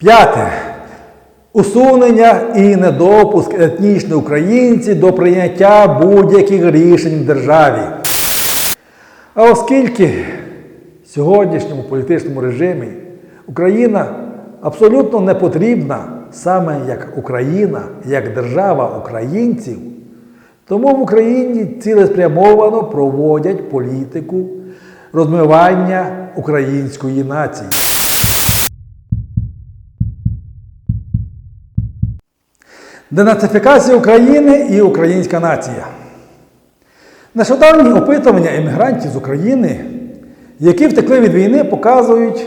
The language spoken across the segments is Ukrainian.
П'яте. Усунення і недопуск етнічних українців до прийняття будь-яких рішень в державі. А оскільки в сьогоднішньому політичному режимі Україна абсолютно не потрібна саме як Україна, як держава українців, тому в Україні цілеспрямовано проводять політику розмивання української нації. Денацифікація України і українська нація. Нещодавні опитування емігрантів з України, які втекли від війни, показують,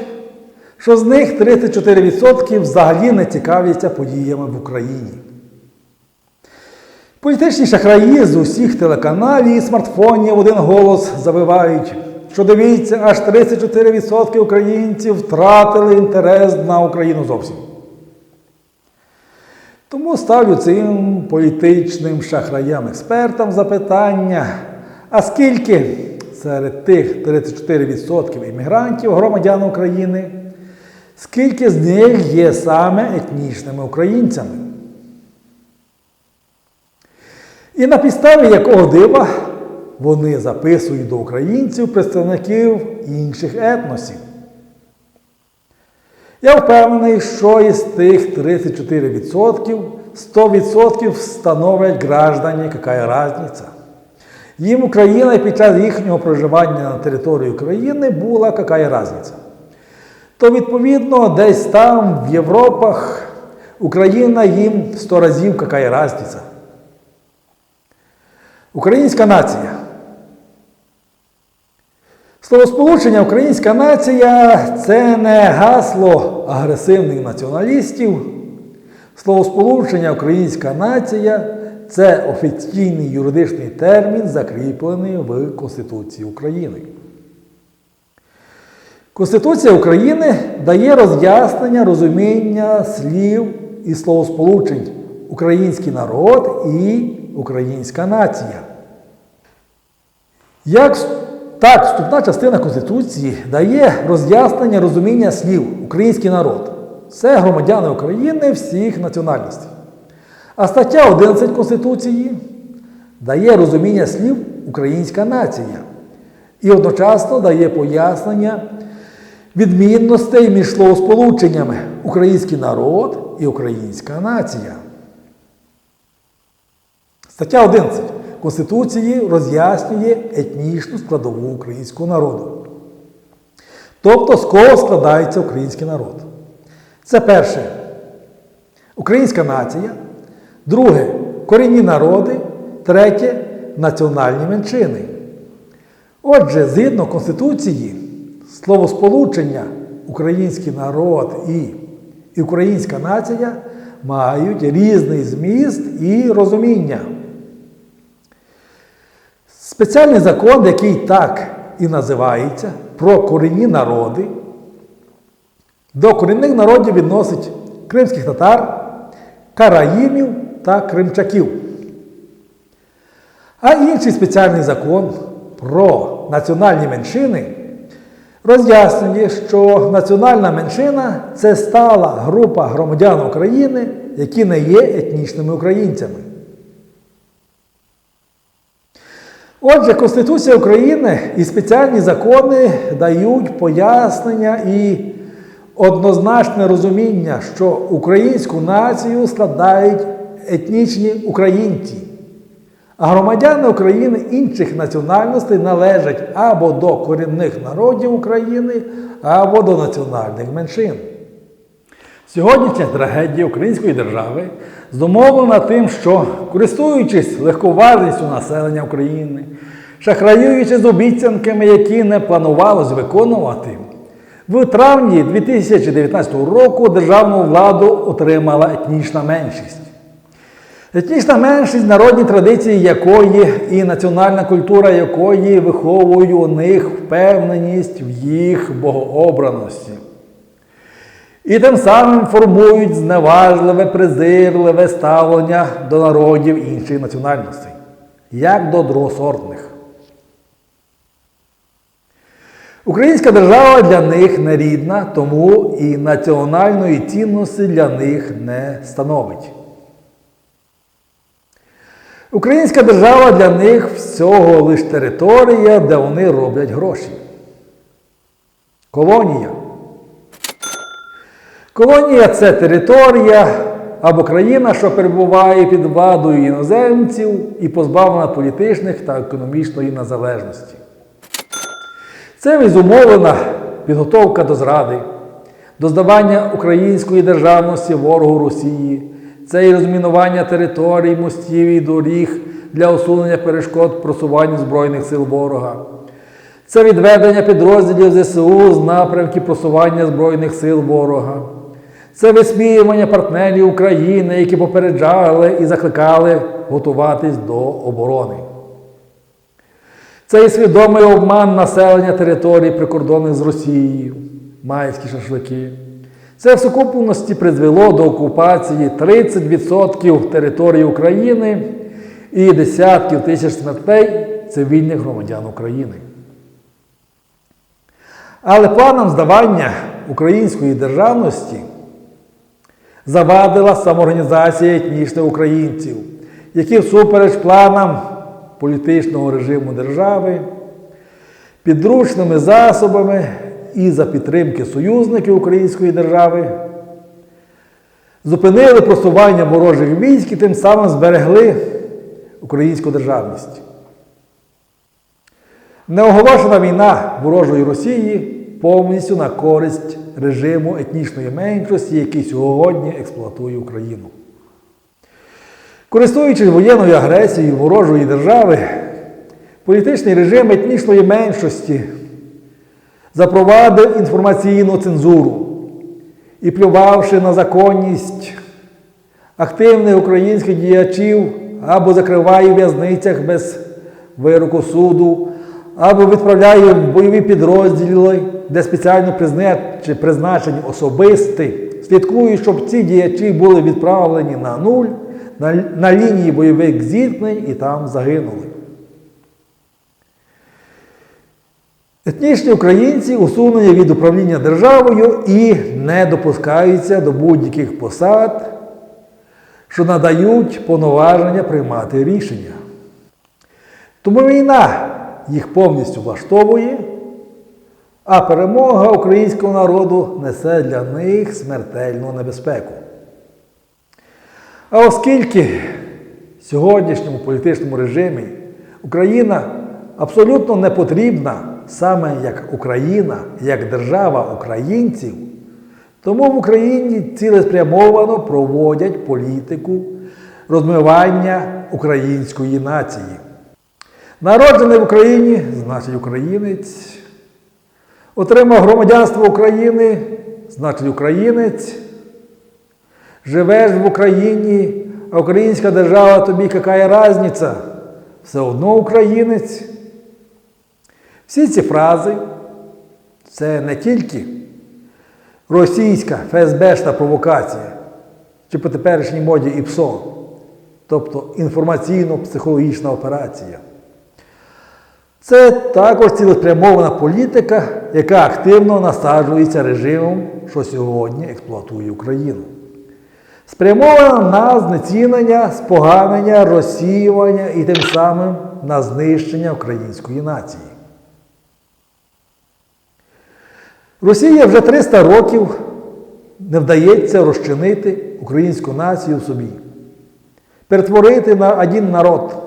що з них 34% взагалі не цікавляться подіями в Україні. Політичні шахраї з усіх телеканалів і смартфонів один голос завивають, що дивіться, аж 34% українців втратили інтерес на Україну зовсім. Тому ставлю цим політичним шахраям-експертам запитання, а скільки серед тих 34% іммігрантів, громадян України, скільки з них є саме етнічними українцями? І на підставі якого дива вони записують до українців представників інших етносів. Я впевнений, що із тих 34% 100% становлять граждані, яка разниця. Їм Україна під час їхнього проживання на території України була яка разниця. То, відповідно, десь там, в Європах, Україна їм 100 разів яка разниця. Українська нація. Словосполучення Українська нація це не гасло агресивних націоналістів. Словосполучення Українська нація це офіційний юридичний термін, закріплений в Конституції України. Конституція України дає роз'яснення розуміння слів і словосполучень український народ і українська нація. Як так, вступна частина Конституції дає роз'яснення розуміння слів український народ. Це громадяни України всіх національностей. А стаття 11 Конституції дає розуміння слів українська нація і одночасно дає пояснення відмінностей між словосполученнями український народ і українська нація. Стаття 11 Конституції роз'яснює етнічну складову українського народу. Тобто, з кого складається український народ. Це перше українська нація, друге корінні народи, третє національні меншини. Отже, згідно Конституції, словосполучення український народ і, українська нація мають різний зміст і розуміння. Спеціальний закон, який так і називається, про корінні народи, до корінних народів відносить кримських татар, караїмів та кримчаків. А інший спеціальний закон про національні меншини роз'яснює, що національна меншина це стала група громадян України, які не є етнічними українцями. Отже, Конституція України і спеціальні закони дають пояснення і однозначне розуміння, що українську націю складають етнічні українці, а громадяни України інших національностей належать або до корінних народів України, або до національних меншин. Сьогоднішня трагедія української держави зумовлена тим, що, користуючись легковажністю населення України, шахраюючи з обіцянками, які не планувалось виконувати, в травні 2019 року державну владу отримала етнічна меншість. Етнічна меншість, народні традиції якої і національна культура якої виховують у них впевненість в їх богообраності. І тим самим формують зневажливе, презирливе ставлення до народів інших національностей, як до другосортних. Українська держава для них не рідна, тому і національної цінності для них не становить. Українська держава для них всього лише територія, де вони роблять гроші. Колонія. Колонія це територія або країна, що перебуває під владою іноземців і позбавлена політичних та економічної незалежності. Це безумовлена підготовка до зради, до здавання української державності ворогу Росії, це і розмінування територій, мостів і доріг для усунення перешкод просуванню Збройних сил ворога. Це відведення підрозділів ЗСУ з напрямків просування Збройних сил ворога. Це висміювання партнерів України, які попереджали і закликали готуватись до оборони. Це і свідомий обман населення територій прикордонних з Росією, майські шашлики. Це в сукупності призвело до окупації 30% території України і десятків тисяч смертей цивільних громадян України. Але планом здавання української державності завадила самоорганізація етнічних українців, які всупереч планам політичного режиму держави, підручними засобами і за підтримки союзників Української держави зупинили просування ворожих військ і тим самим зберегли українську державність. Неоголошена війна ворожої Росії повністю на користь режиму етнічної меншості, який сьогодні експлуатує Україну. Користуючись воєнною агресією ворожої держави, політичний режим етнічної меншості запровадив інформаційну цензуру і, плювавши на законність активних українських діячів або закриває в в'язницях без вироку суду, або відправляє в бойові підрозділи, де спеціально призначені, особисті, слідкують, щоб ці діячі були відправлені на нуль, на, на лінії бойових зіткнень і там загинули. Етнічні українці усунені від управління державою і не допускаються до будь-яких посад, що надають повноваження приймати рішення. Тому війна їх повністю влаштовує, а перемога українського народу несе для них смертельну небезпеку. А оскільки в сьогоднішньому політичному режимі Україна абсолютно не потрібна саме як Україна, як держава українців, тому в Україні цілеспрямовано проводять політику розмивання української нації. Народжений в Україні, значить українець. Отримав громадянство України, значить українець. Живеш в Україні, а українська держава тобі яка різниця? Все одно українець. Всі ці фрази це не тільки російська ФСБшна провокація, чи по теперішній моді ІПСО, тобто інформаційно-психологічна операція. Це також цілеспрямована політика, яка активно насаджується режимом, що сьогодні експлуатує Україну. Спрямована на знецінення, споганення, розсіювання і тим самим на знищення української нації. Росія вже 300 років не вдається розчинити українську націю в собі, перетворити на один народ.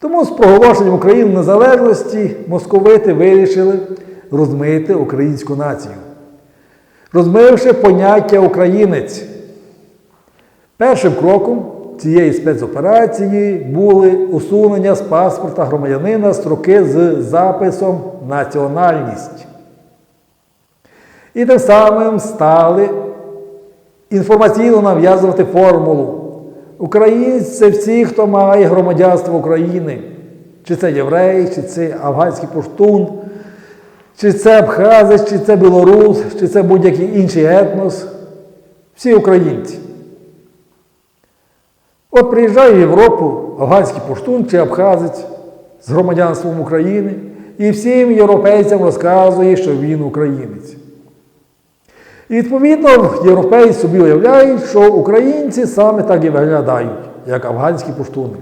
Тому з проголошенням України незалежності московити вирішили розмити українську націю, розмивши поняття українець. Першим кроком цієї спецоперації були усунення з паспорта громадянина строки з записом національність. І тим самим стали інформаційно нав'язувати формулу. Українці це всі, хто має громадянство України. Чи це єврей, чи це афганський пуштун, чи це абхазець, чи це білорус, чи це будь-який інший етнос. Всі українці. От приїжджає в Європу афганський пуштун чи абхазець з громадянством України і всім європейцям розказує, що він українець. І відповідно європейці собі уявляють, що українці саме так і виглядають, як афганські пуштуни.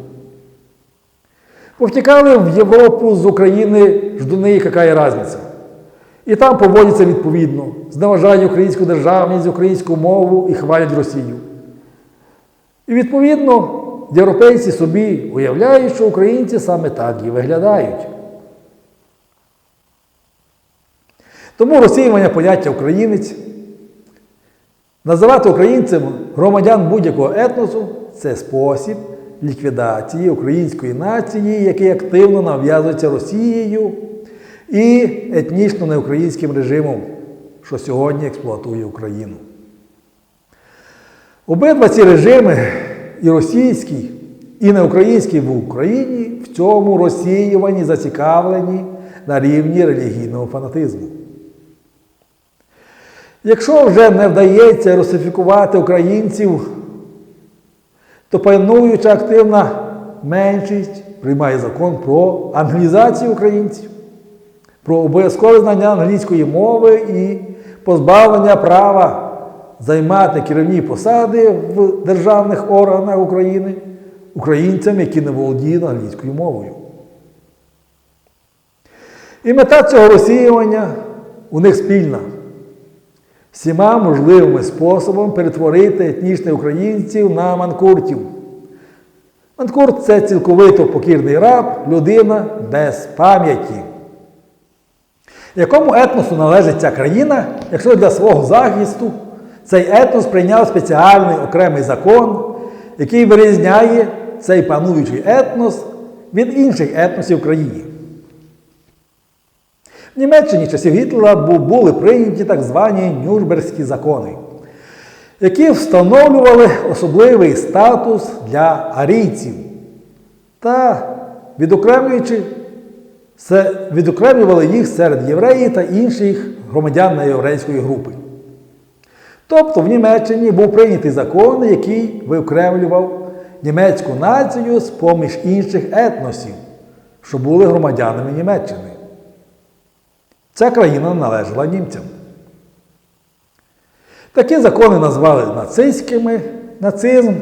Повтікали в Європу з України ждуни, яка є різниця. І там поводяться відповідно, зневажають українську державність, українську мову і хвалять Росію. І відповідно європейці собі уявляють, що українці саме так і виглядають. Тому розсіювання поняття українець, називати українцем громадян будь-якого етносу це спосіб ліквідації української нації, який активно нав'язується Росією і етнічно неукраїнським режимом, що сьогодні експлуатує Україну. Обидва ці режими, і російський, і неукраїнський в Україні, в цьому розсіюванні зацікавлені на рівні релігійного фанатизму. Якщо вже не вдається русифікувати українців, то пануюча активна меншість приймає закон про англізацію українців, про обов'язкове знання англійської мови і позбавлення права займати керівні посади в державних органах України українцям, які не володіють англійською мовою. І мета цього розсіювання у них спільна. Всіма можливими способами перетворити етнічних українців на манкуртів. Манкурт це цілковито покірний раб, людина без пам'яті. Якому етносу належить ця країна, якщо для свого захисту цей етнос прийняв спеціальний окремий закон, який вирізняє цей пануючий етнос від інших етносів в країні? В Німеччині часів Гітлера були прийняті так звані Нюрнберзькі закони, які встановлювали особливий статус для арійців та відокремлюючи, відокремлювали їх серед євреїв та інших громадян неєврейської групи. Тобто в Німеччині був прийнятий закон, який виокремлював німецьку націю з поміж інших етносів, що були громадянами Німеччини. Ця країна належала німцям. Такі закони назвали нацистськими. Нацизм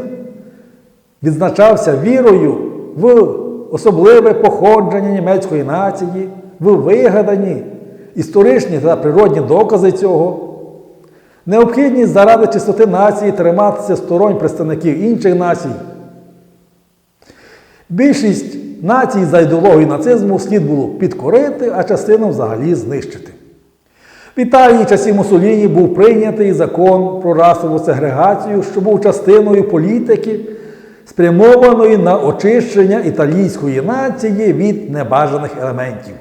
відзначався вірою в особливе походження німецької нації, в вигадані історичні та природні докази цього, необхідність заради чистоти нації триматися сторонь представників інших націй. Більшість націй за ідеологією нацизму слід було підкорити, а частину взагалі знищити. В Італії часів Мусоліні був прийнятий закон про расову сегрегацію, що був частиною політики, спрямованої на очищення італійської нації від небажаних елементів.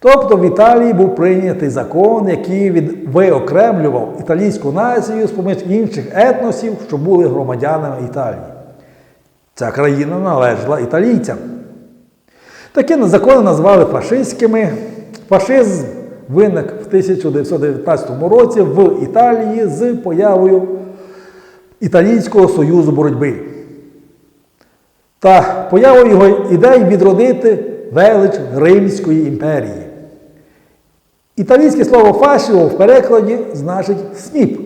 Тобто в Італії був прийнятий закон, який виокремлював італійську націю з поміж інших етносів, що були громадянами Італії. Ця країна належала італійцям. Такі закони назвали фашистськими. Фашизм виник в 1919 році в Італії з появою Італійського союзу боротьби. Та появою його ідей відродити велич Римської імперії. Італійське слово фашіо в перекладі значить сніп.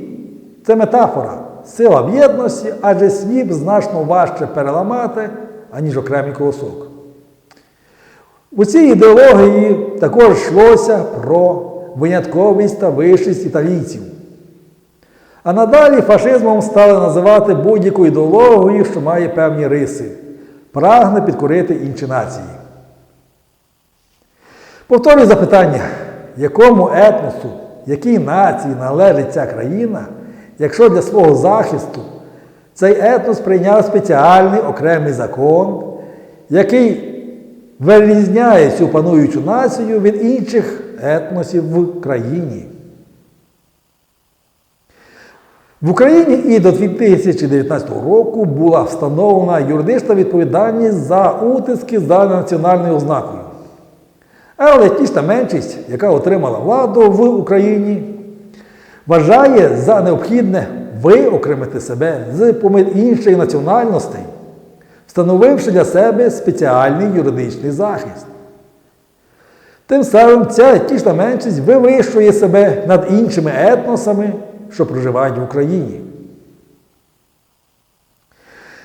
Це метафора, сила в єдності, адже сніп значно важче переламати, аніж окремий колосок. У цій ідеології також йшлося про винятковість та вищість італійців. А надалі фашизмом стали називати будь-яку ідеологію, що має певні риси, прагне підкорити інші нації. Повторюю запитання, якому етносу, якій нації належить ця країна, якщо для свого захисту цей етнос прийняв спеціальний окремий закон, який вирізняє цю пануючу націю від інших етносів в країні. В Україні і до 2019 року була встановлена юридична відповідальність за утиски за національною ознакою. Але етнічна меншість, яка отримала владу в Україні, вважає за необхідне виокремити себе з поміж інших національностей, встановивши для себе спеціальний юридичний захист. Тим самим ця етнічна меншість вивищує себе над іншими етносами, що проживають в Україні.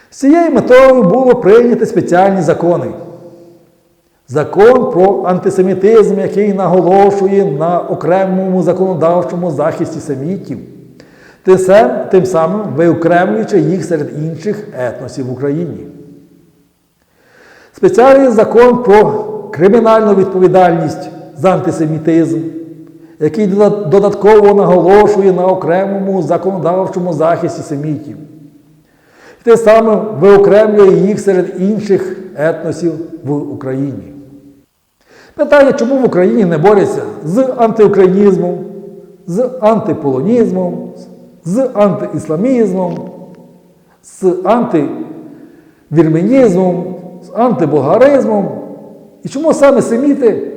З цією метою було прийнято спеціальні закони. Закон про антисемітизм, який наголошує на окремому законодавчому захисті семітів, тим самим виокремлюючи їх серед інших етносів в Україні. Спеціальний закон про кримінальну відповідальність за антисемітизм, який додатково наголошує на окремому законодавчому захисті семітів. Те саме виокремлює їх серед інших етносів в Україні. Питання, чому в Україні не борються з антиукраїнізмом, з антиполонізмом, з антиісламізмом, з антивірменізмом, з антибулгаризмом. І чому саме семіти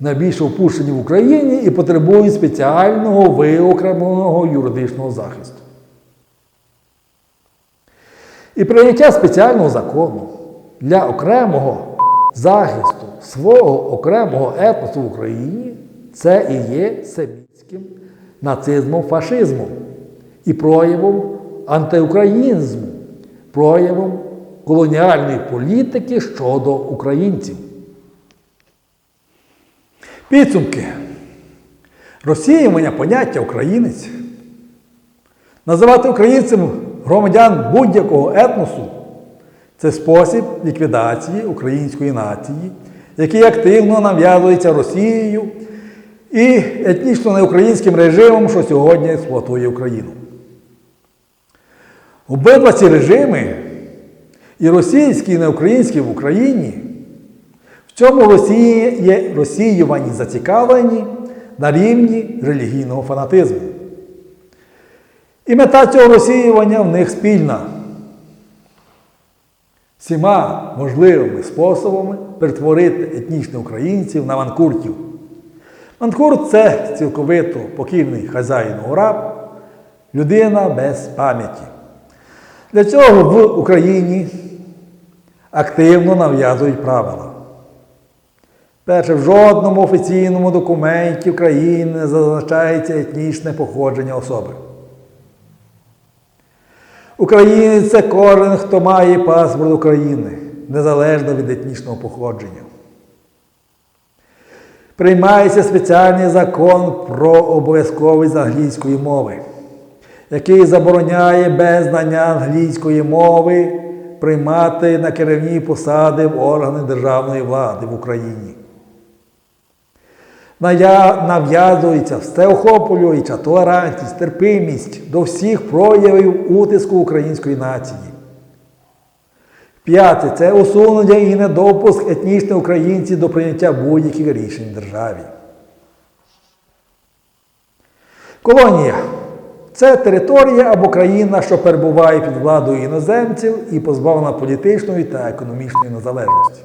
найбільше впущені в Україні і потребують спеціального виокремленого юридичного захисту? І прийняття спеціального закону для окремого захисту свого окремого етносу в Україні це і є семітським нацизмом, фашизмом і проявом антиукраїнізму, проявом колоніальної політики щодо українців. Підсумки. Розсіювання поняття українець Називати українцем громадян будь-якого етносу це спосіб ліквідації української нації, який активно нав'язується Росією і етнічно неукраїнським режимом, що сьогодні експлуатує Україну. Обидва ці режими, і російський, і неукраїнський в Україні, в цьому Росії є розсіювані зацікавлені на рівні релігійного фанатизму. І мета цього розсіювання в них спільна. Всіма можливими способами перетворити етнічних українців на манкуртів. Манкурт це цілковито покірний хазяїну раб, людина без пам'яті. Для цього в Україні активно нав'язують правила. Перше, в жодному офіційному документі України не зазначається етнічне походження особи. Українець це кожен, хто має паспорт України, незалежно від етнічного походження. Приймається спеціальний закон про обов'язковість англійської мови, який забороняє без знання англійської мови приймати на керівні посади в органи державної влади в Україні. Нав'язується всеохоплююча толерантність, терпимість до всіх проявів утиску української нації. П'яте це усунення і недопуск етнічних українців до прийняття будь-яких рішень в державі. Колонія це територія або країна, що перебуває під владою іноземців і позбавлена політичної та економічної незалежності.